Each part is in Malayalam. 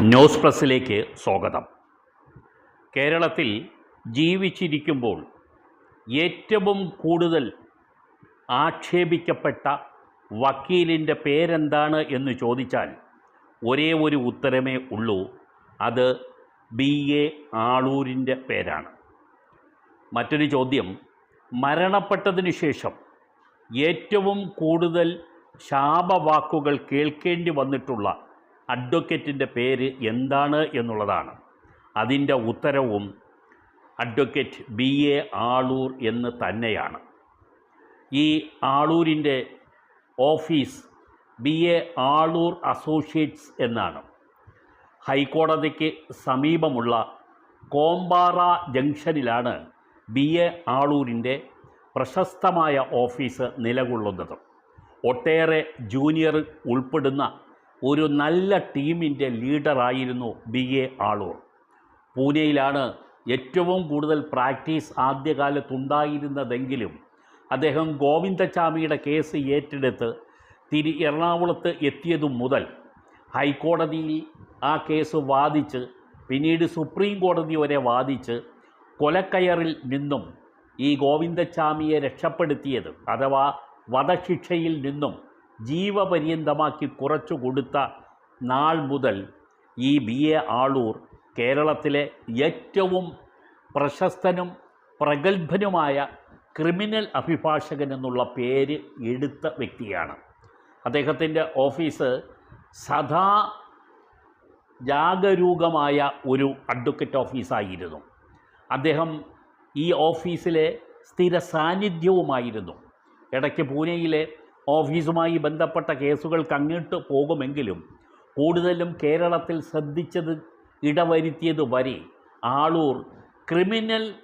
ന്യൂസ് പ്രസ്സിലേക്ക് സ്വാഗതം. കേരളത്തിൽ ജീവിച്ചിരിക്കുമ്പോൾ ഏറ്റവും കൂടുതൽ ആക്ഷേപിക്കപ്പെട്ട വക്കീലിന്റെ പേരെന്താണ് എന്ന് ചോദിച്ചാൽ ഒരേ ഒരു ഉത്തരമേ ഉള്ളൂ. അത് ബി. എ. ആളൂരിന്റെ പേരാണ്. മറ്റൊരു ചോദ്യം മരണപ്പെട്ടതിന് ശേഷം ഏറ്റവും കൂടുതൽ ശാപവാക്കുകൾ കേൾക്കേണ്ടി വന്നിട്ടുള്ള അഡ്വക്കേറ്റിന്റെ പേര് എന്താണ് എന്നുള്ളതാണ്. അതിന്റെ ഉത്തരവും അഡ്വക്കേറ്റ് ബി എ ആളൂർ എന്ന് തന്നെയാണ്. ഈ ആളൂരിന്റെ office B A Aloor associates എന്നാണ്. ഹൈക്കോടതിക്ക് സമീപമുള്ള കോമ്പാറ ജംഗ്ഷനിലാണ് ബി എ ആളൂരിന്റെ പ്രശസ്തമായ ഓഫീസ് നിലകൊള്ളുന്നത്. ഒട്ടേറെ ജൂനിയർ ഉൾപ്പെടുന്ന ഒരു നല്ല ടീമിന്റെ ലീഡറായിരുന്നു ബി എ ആളൂർ. പൂനെയിലാണ് ഏറ്റവും കൂടുതൽ പ്രാക്ടീസ് ആദ്യകാലത്തുണ്ടായിരുന്നതെങ്കിലും അദ്ദേഹം ഗോവിന്ദചാമിയുടെ കേസ് ഏറ്റെടുത്ത് തിരി എറണാകുളത്ത് എത്തിയതു മുതൽ ഹൈക്കോടതിയിൽ ആ കേസ് വാദിച്ച് പിന്നീട് സുപ്രീം കോടതി വരെ വാദിച്ച് കൊലക്കയറിൽ നിന്നും ഈ ഗോവിന്ദചാമിയെ രക്ഷപ്പെടുത്തിയത് അഥവാ വധശിക്ഷയിൽ നിന്നും ജീവപര്യന്തമാക്കി കുറച്ചു കൊടുത്ത നാൾ മുതൽ ഈ ബി എ ആളൂർ കേരളത്തിലെ ഏറ്റവും പ്രശസ്തനും പ്രഗത്ഭനുമായ ക്രിമിനൽ അഭിഭാഷകൻ എന്നുള്ള പേര് എടുത്ത വ്യക്തിയാണ്. അദ്ദേഹത്തിന്റെ ഓഫീസ് സദാ ജാഗരൂകമായ ഒരു അഡ്വക്കറ്റ് ഓഫീസായിരുന്നു. അദ്ദേഹം ഈ ഓഫീസിലെ സ്ഥിര സാന്നിധ്യവുമായിരുന്നു. ഇടയ്ക്ക് പൂനെയിലെ ഓഫീസുമായി ബന്ധപ്പെട്ട കേസുകൾക്ക് അങ്ങോട്ട് പോകുമെങ്കിലും കൂടുതലും കേരളത്തിൽ ശ്രദ്ധിച്ചത് ഇടവരുത്തിയത് വരെ ആളൂർ ക്രിമിനൽ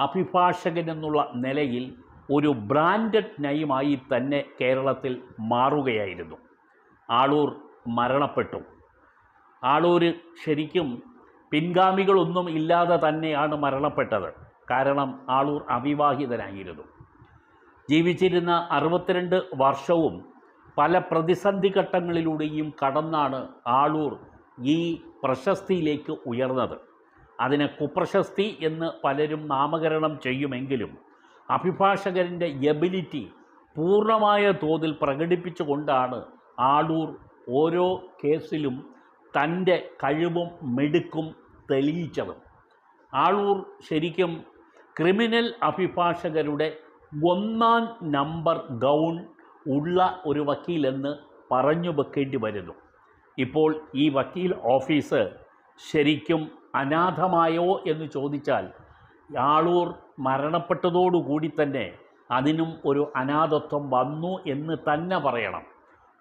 അഭിഭാഷകൻ എന്നുള്ള നിലയിൽ ഒരു ബ്രാൻഡഡ് നയമായി തന്നെ കേരളത്തിൽ മാറുകയായിരുന്നു. ആളൂർ മരണപ്പെട്ടു. ആളൂർ ശരിക്കും പിൻഗാമികളൊന്നും ഇല്ലാതെ തന്നെയാണ് മരണപ്പെട്ടത്. കാരണം ആളൂർ അവിവാഹിതനായിരുന്നു. ജീവിച്ചിരുന്ന അറുപത്തിരണ്ട് വർഷവും പല പ്രതിസന്ധി ഘട്ടങ്ങളിലൂടെയും കടന്നാണ് ആളൂർ ഈ പ്രശസ്തിയിലേക്ക് ഉയർന്നത്. അതിനെ കുപ്രശസ്തി എന്ന് പലരും നാമകരണം ചെയ്യുമെങ്കിലും അഭിഭാഷകന്റെ എബിലിറ്റി പൂർണമായ തോതിൽ പ്രകടിപ്പിച്ചുകൊണ്ടാണ് ആളൂർ ഓരോ കേസിലും തന്റെ കഴിവും മെടുക്കും തെളിയിച്ചത്. ആളൂർ ശരിക്കും ക്രിമിനൽ അഭിഭാഷകരുടെ ഒന്നാം നമ്പർ ഗൗൺ ഉള്ള ഒരു വക്കീലെന്ന് പറഞ്ഞു വെക്കേണ്ടി വരുന്നു. ഇപ്പോൾ ഈ വക്കീൽ ഓഫീസ് ശരിക്കും അനാഥമായോ എന്ന് ചോദിച്ചാൽ ആളൂർ മരണപ്പെട്ടതോടുകൂടി തന്നെ അതിനും ഒരു അനാഥത്വം വന്നു എന്ന് തന്നെ പറയണം.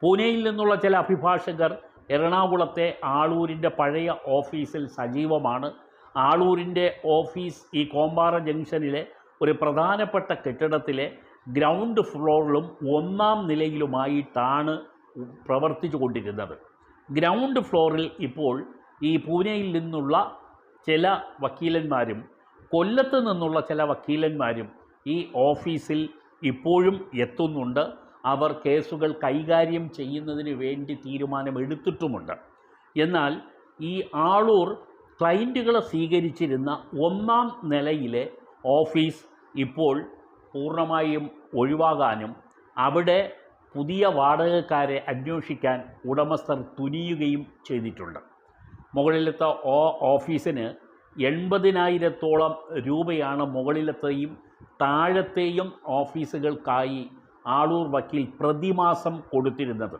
പൂനെയിൽ നിന്നുള്ള ചില അഭിഭാഷകർ എറണാകുളത്തെ ആളൂരിന്റെ പഴയ ഓഫീസിൽ സജീവമാണ്. ആളൂരിന്റെ ഓഫീസ് ഈ കോമ്പാറ ജംഗ്ഷനിലെ ഒരു പ്രധാനപ്പെട്ട കെട്ടിടത്തിലെ ഗ്രൗണ്ട് ഫ്ലോറിലും ഒന്നാം നിലയിലുമായിട്ടാണ് പ്രവർത്തിച്ചു കൊണ്ടിരുന്നത്. ഗ്രൗണ്ട് ഫ്ലോറിൽ ഇപ്പോൾ ഈ പൂനെയിൽ നിന്നുള്ള ചില വക്കീലന്മാരും കൊല്ലത്ത് നിന്നുള്ള ചില വക്കീലന്മാരും ഈ ഓഫീസിൽ ഇപ്പോഴും എത്തുന്നുണ്ട്. അവർ കേസുകൾ കൈകാര്യം ചെയ്യുന്നതിന് വേണ്ടി തീരുമാനമെടുത്തിട്ടുമുണ്ട്. എന്നാൽ ഈ ആളൂർ ക്ലയന്റുകളെ സ്വീകരിച്ചിരുന്ന ഒന്നാം നിലയിലെ ഓഫീസ് ഇപ്പോൾ പൂർണമായും ഒഴിവാകാനും അവിടെ പുതിയ വാടകക്കാരെ അന്വേഷിക്കാൻ ഉടമസ്ഥർ തുനിയുകയും ചെയ്തിട്ടുണ്ട്. മുകളിലത്തെ ഓ ഓഫീസിന് എൺപതിനായിരത്തോളം രൂപയാണ് മുകളിലത്തെയും താഴത്തെയും ഓഫീസുകൾക്കായി ആളൂർ വക്കീൽ പ്രതിമാസം കൊടുത്തിരുന്നത്.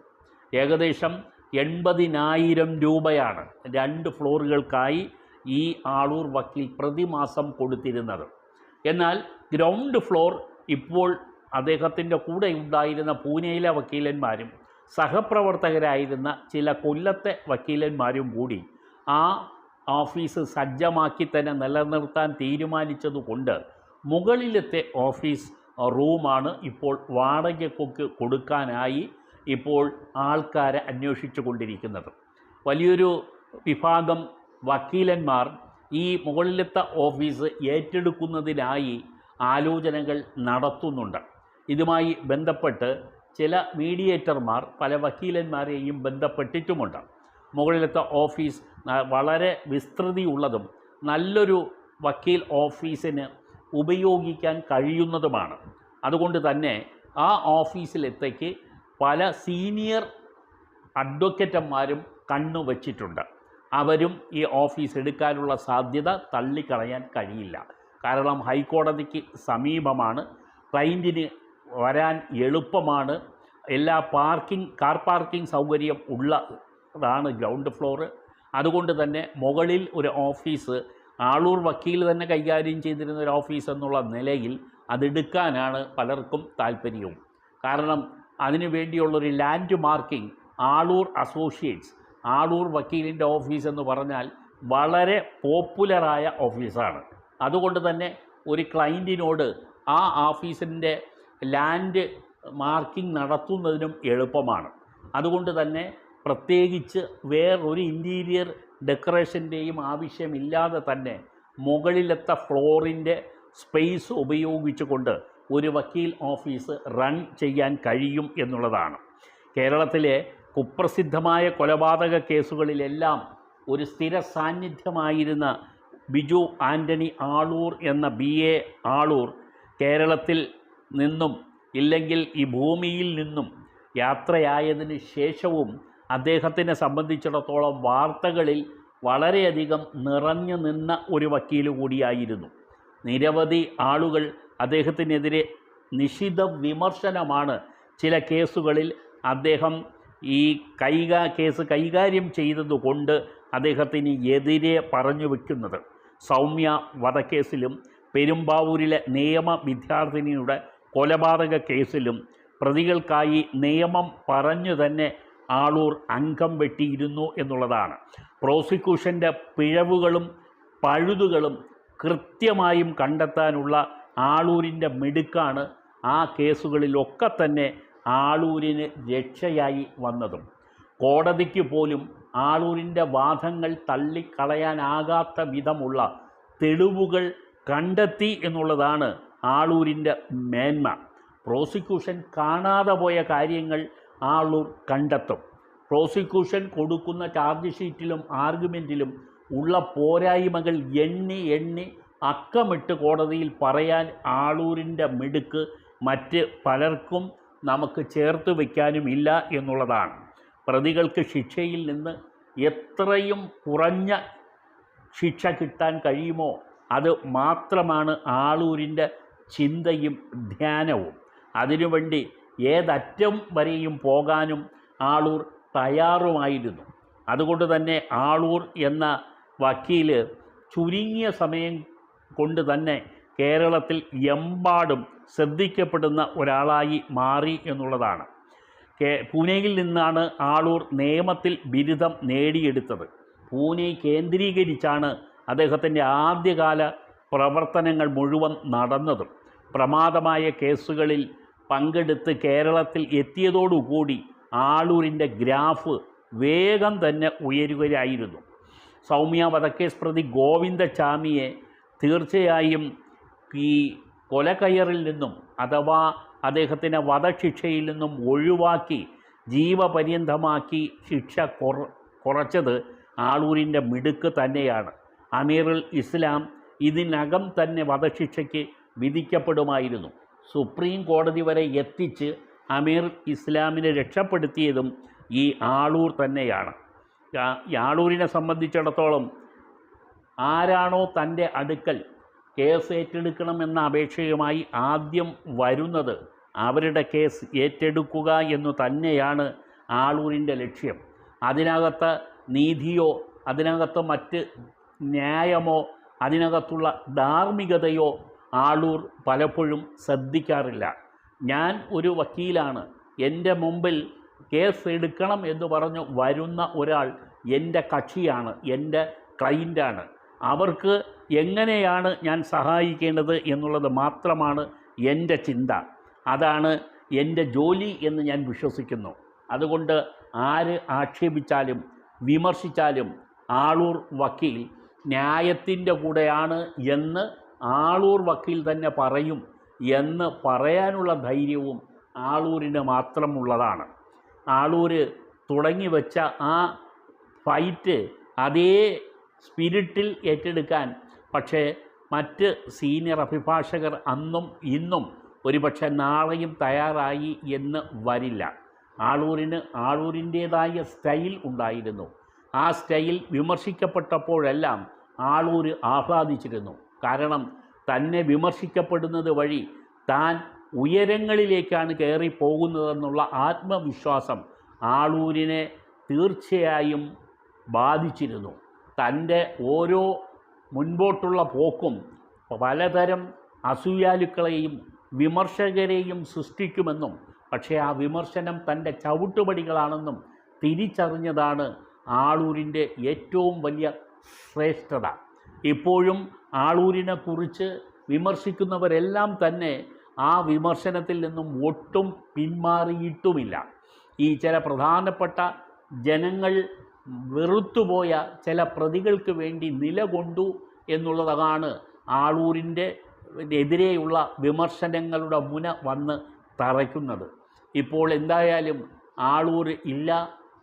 ഏകദേശം എൺപതിനായിരം രൂപയാണ് രണ്ട് ഫ്ലോറുകൾക്കായി ഈ ആളൂർ വക്കീൽ പ്രതിമാസം കൊടുത്തിരുന്നത്. എന്നാൽ ഗ്രൗണ്ട് ഫ്ലോർ ഇപ്പോൾ അദ്ദേഹത്തിന്റെ കൂടെ ഉണ്ടായിരുന്ന പൂനെയിലെ വക്കീലന്മാരും സഹപ്രവർത്തകരായിരുന്ന ചില കൊല്ലത്തെ വക്കീലന്മാരും കൂടി ആ ഓഫീസ് സജ്ജമാക്കി തന്നെ നിലനിർത്താൻ തീരുമാനിച്ചതുകൊണ്ട് മുകളിലത്തെ ഓഫീസ് റൂമാണ് ഇപ്പോൾ വാടകയ്ക്കൊക്കെ കൊടുക്കാനായി ഇപ്പോൾ ആൾക്കാരെ അന്വേഷിച്ചു കൊണ്ടിരിക്കുന്നത് വലിയൊരു വിഭാഗം വക്കീലന്മാർ ഈ മുകളിലത്തെ ഓഫീസ് ഏറ്റെടുക്കുന്നതിനായി ആലോചനകൾ നടത്തുന്നുണ്ട്. ഇതുമായി ബന്ധപ്പെട്ട് ചില മീഡിയേറ്റർമാർ പല വക്കീലന്മാരെയും ബന്ധപ്പെട്ടിട്ടുമുണ്ട്. മുകളിലത്തെ ഓഫീസ് വളരെ വിസ്തൃതിയുള്ളതും നല്ലൊരു വക്കീൽ ഓഫീസിന് ഉപയോഗിക്കാൻ കഴിയുന്നതുമാണ്. അതുകൊണ്ട് തന്നെ ആ ഓഫീസിലെത്തേക്ക് പല സീനിയർ അഡ്വക്കേറ്റന്മാരും കണ്ണു വച്ചിട്ടുണ്ട് അവരും ഈ ഓഫീസ് എടുക്കാനുള്ള സാധ്യത തള്ളിക്കളയാൻ കഴിയില്ല. കാരണം ഹൈക്കോടതിക്ക് സമീപമാണ്. ക്ലൈന്റിന് വരാൻ എളുപ്പമാണ്. എല്ലാ പാർക്കിംഗ് കാർ പാർക്കിംഗ് സൗകര്യം ഉള്ളതാണ് ഗ്രൗണ്ട് ഫ്ലോറ് അതുകൊണ്ട് തന്നെ മുകളിൽ ഒരു ഓഫീസ് ആളൂർ വക്കീൽ തന്നെ കൈകാര്യം ചെയ്തിരുന്ന ഒരു ഓഫീസ് എന്നുള്ള നിലയിൽ അതെടുക്കാനാണ് പലർക്കും താല്പര്യവും. കാരണം അതിനു വേണ്ടിയുള്ളൊരു land marking Aloor associates Aloor വക്കീലിന്റെ office എന്ന് പറഞ്ഞാൽ വളരെ പോപ്പുലറായ ഓഫീസാണ്. അതുകൊണ്ട് തന്നെ ഒരു ക്ലയന്റിനോട് ആ ഓഫീസിന്റെ ലാൻഡ് മാർക്കിംഗ് നടത്തുന്നതിനും എളുപ്പമാണ്. അതുകൊണ്ട് തന്നെ പ്രത്യേകിച്ച് വേറൊരു ഇന്റീരിയർ ഡെക്കറേഷന്റെയും ആവശ്യമില്ലാതെ തന്നെ മുകളിലത്തെ ഫ്ലോറിന്റെ സ്പേസ് ഉപയോഗിച്ചുകൊണ്ട് ഒരു വക്കീൽ ഓഫീസ് റൺ ചെയ്യാൻ കഴിയും എന്നുള്ളതാണ്. കേരളത്തിലെ കുപ്രസിദ്ധമായ കൊലപാതക കേസുകളിലെല്ലാം ഒരു സ്ഥിര സാന്നിധ്യമായിരുന്ന ബിജു ആന്റണി ആളൂർ എന്ന ബി എ ആളൂർ കേരളത്തിൽ നിന്നും ഇല്ലെങ്കിൽ ഈ ഭൂമിയിൽ നിന്നും യാത്രയായതിന് ശേഷവും അദ്ദേഹത്തിനെ സംബന്ധിച്ചിടത്തോളം വാർത്തകളിൽ വളരെയധികം നിറഞ്ഞു നിന്ന ഒരു വക്കീൽ കൂടിയായിരുന്നു. നിരവധി ആളുകൾ അദ്ദേഹത്തിനെതിരെ നിശിത വിമർശനമാണ് ചില കേസുകളിൽ അദ്ദേഹം ഈ കൈകാ കേസ് കൈകാര്യം ചെയ്തതുകൊണ്ട് അദ്ദേഹത്തിന് എതിരെ പറഞ്ഞു വയ്ക്കുന്നത് സൗമ്യ വധക്കേസിലും പെരുമ്പാവൂരിലെ നിയമ വിദ്യാർത്ഥിനിയുടെ കൊലപാതക കേസിലും പ്രതികൾക്കായി നിയമം പറഞ്ഞു തന്നെ ആളൂർ അംഗം വെട്ടിയിരുന്നു എന്നുള്ളതാണ്. പ്രോസിക്യൂഷന്റെ പിഴവുകളും പഴുതുകളും കൃത്യമായും കണ്ടെത്താനുള്ള ആളൂരിന്റെ മിടുക്കാണ് ആ കേസുകളിലൊക്കെ തന്നെ ആളൂരിന് രക്ഷയായി വന്നതും കോടതിക്ക് പോലും ആളൂരിന്റെ വാദങ്ങൾ തള്ളിക്കളയാനാകാത്ത വിധമുള്ള തെളിവുകൾ കണ്ടെത്തി എന്നുള്ളതാണ് ആളൂരിന്റെ മേന്മ. പ്രോസിക്യൂഷൻ കാണാതെ പോയ കാര്യങ്ങൾ ആളൂർ കണ്ടെത്തും. പ്രോസിക്യൂഷൻ കൊടുക്കുന്ന ചാർജ് ഷീറ്റിലും ആർഗ്യുമെന്റിലും ഉള്ള പോരായ്മകൾ എണ്ണി എണ്ണി അക്കമിട്ട് കോടതിയിൽ പറയാൻ ആളൂരിന്റെ മിടുക്ക് മറ്റ് പലർക്കും നമുക്ക് ചേർത്ത് വയ്ക്കാനും ഇല്ല എന്നുള്ളതാണ്. പ്രതികൾക്ക് ശിക്ഷയിൽ നിന്ന് എത്രയും കുറഞ്ഞ ശിക്ഷ കിട്ടാൻ കഴിയുമോ അത് മാത്രമാണ് ആളൂരിന്റെ ചിന്തയും ധ്യാനവും. അതിനുവേണ്ടി ഏതറ്റം വരെയും പോകാനും ആളൂർ തയ്യാറുമായിരുന്നു. അതുകൊണ്ട് തന്നെ ആളൂർ എന്ന വക്കീൽ ചുരുങ്ങിയ സമയം കൊണ്ട് തന്നെ കേരളത്തിൽ എമ്പാടും ശ്രദ്ധിക്കപ്പെടുന്ന ഒരാളായി മാറി എന്നുള്ളതാണ്. പൂനെയിൽ നിന്നാണ് ആളൂർ നിയമത്തിൽ ബിരുദം നേടിയെടുത്തത്. പൂനെ കേന്ദ്രീകരിച്ചാണ് അദ്ദേഹത്തിന്റെ ആദ്യകാല പ്രവർത്തനങ്ങൾ മുഴുവൻ നടന്നതും. പ്രമാദമായ കേസുകളിൽ പങ്കെടുത്ത് കേരളത്തിൽ എത്തിയതോടുകൂടി ആളൂരിന്റെ ഗ്രാഫ് വേഗം തന്നെ ഉയരുകയായിരുന്നു. സൗമ്യ വധക്കേസ് പ്രതി ഗോവിന്ദചാമിയെ തീർച്ചയായും ഈ കൊലക്കയറിൽ നിന്നും അഥവാ അദ്ദേഹത്തിനെ വധശിക്ഷയിൽ നിന്നും ഒഴിവാക്കി ജീവപര്യന്തമാക്കി ശിക്ഷ കുറ കുറച്ചത് ആളൂരിന്റെ മിടുക്ക് തന്നെയാണ്. അമീറുൽ ഇസ്ലാം ഇതിനകം തന്നെ വധശിക്ഷയ്ക്ക് വിധിക്കപ്പെടുമായിരുന്നു. സുപ്രീം കോടതി വരെ എത്തിച്ച് അമീർ ഇസ്ലാമിനെ രക്ഷപ്പെടുത്തിയതും ഈ ആളൂർ തന്നെയാണ്. ആളൂരിനെ സംബന്ധിച്ചിടത്തോളം ആരാണോ തന്റെ അടുക്കൽ കേസ് ഏറ്റെടുക്കണമെന്ന അപേക്ഷയുമായി ആദ്യം വരുന്നത് അവരുടെ കേസ് ഏറ്റെടുക്കുക എന്നു തന്നെയാണ് ആളൂരിന്റെ ലക്ഷ്യം. അതിനകത്ത് നീതിയോ അതിനകത്ത് മറ്റ് ന്യായമോ അതിനകത്തുള്ള ധാർമ്മികതയോ ആളൂർ പലപ്പോഴും ശ്രദ്ധിക്കാറില്ല. ഞാൻ ഒരു വക്കീലാണ്. എന്റെ മുമ്പിൽ കേസ് എടുക്കണം എന്ന് പറഞ്ഞു വരുന്ന ഒരാൾ എന്റെ കക്ഷിയാണ് എന്റെ ക്ലൈന്റാണ് അവർക്ക് എങ്ങനെയാണ് ഞാൻ സഹായിക്കേണ്ടത് എന്നുള്ളത് മാത്രമാണ് എന്റെ ചിന്ത. അതാണ് എന്റെ ജോലി എന്ന് ഞാൻ വിശ്വസിക്കുന്നു. അതുകൊണ്ട് ആര് ആക്ഷേപിച്ചാലും വിമർശിച്ചാലും ആളൂർ വക്കീൽ ന്യായത്തിന്റെ കൂടെയാണ് എന്ന് ആളൂർ വക്കീൽ തന്നെ പറയും എന്ന് പറയാനുള്ള ധൈര്യവും ആളൂരിന് മാത്രമുള്ളതാണ്. ആളൂർ തുടങ്ങി വെച്ച ആ ഫൈറ്റ് അതേ സ്പിരിറ്റിൽ ഏറ്റെടുക്കാൻ പക്ഷേ മറ്റ് സീനിയർ അഭിഭാഷകർ അന്നും ഇന്നും ഒരുപക്ഷെ നാളെയും തയ്യാറായി എന്ന് വരില്ല. ആളൂരിന് ആളൂരിന്റേതായ സ്റ്റൈൽ ഉണ്ടായിരുന്നു. ആ സ്റ്റൈൽ വിമർശിക്കപ്പെട്ടപ്പോഴെല്ലാം ആളൂർ ആഹ്ലാദിച്ചിരുന്നു. കാരണം തന്നെ വിമർശിക്കപ്പെടുന്നത് വഴി താൻ ഉയരങ്ങളിലേക്കാണ് കയറി പോകുന്നതെന്നുള്ള ആത്മവിശ്വാസം ആളൂരിനെ തീർച്ചയായും ബാധിച്ചിരുന്നു. തന്റെ ഓരോ മുൻപോട്ടുള്ള പോക്കും പലതരം അസൂയാലുക്കളെയും വിമർശകരെയും സൃഷ്ടിക്കുമെന്നും പക്ഷേ ആ വിമർശനം തന്റെ ചവിട്ടുപടികളാണെന്നും തിരിച്ചറിഞ്ഞതാണ് ആളൂരിന്റെ ഏറ്റവും വലിയ ശ്രേഷ്ഠത. ഇപ്പോഴും ആളൂരിനെ കുറിച്ച് വിമർശിക്കുന്നവരെല്ലാം തന്നെ ആ വിമർശനത്തിൽ നിന്നും ഒട്ടും പിന്മാറിയിട്ടുമില്ല. ഈ ചില പ്രധാനപ്പെട്ട ജനങ്ങൾ വെറുത്തുപോയ ചില പ്രതികൾക്ക് വേണ്ടി നിലകൊണ്ടു എന്നുള്ളതാണ് ആളൂരിന്റെ എതിരെയുള്ള വിമർശനങ്ങളുടെ മുന വന്ന് തറയ്ക്കുന്നത്. ഇപ്പോൾ എന്തായാലും ആളൂർ ഇല്ല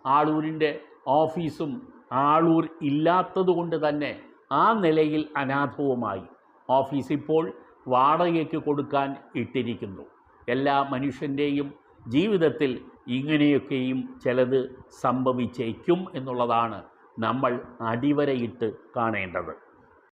ആളൂരിന്റെ ഓഫീസും ആളൂർ ഇല്ലാത്തതുകൊണ്ട് തന്നെ ആ നിലയിൽ അനാഥവുമായി. ഓഫീസ് ഇപ്പോൾ വാടകയ്ക്ക് കൊടുക്കാൻ ഇട്ടിരിക്കുന്നു. എല്ലാ മനുഷ്യന്റെയും ജീവിതത്തിൽ ഇങ്ങനെയൊക്കെയും ചിലത് സംഭവിച്ചേക്കും എന്നുള്ളതാണ് നമ്മൾ അടിവരയിട്ട് കാണേണ്ടത്.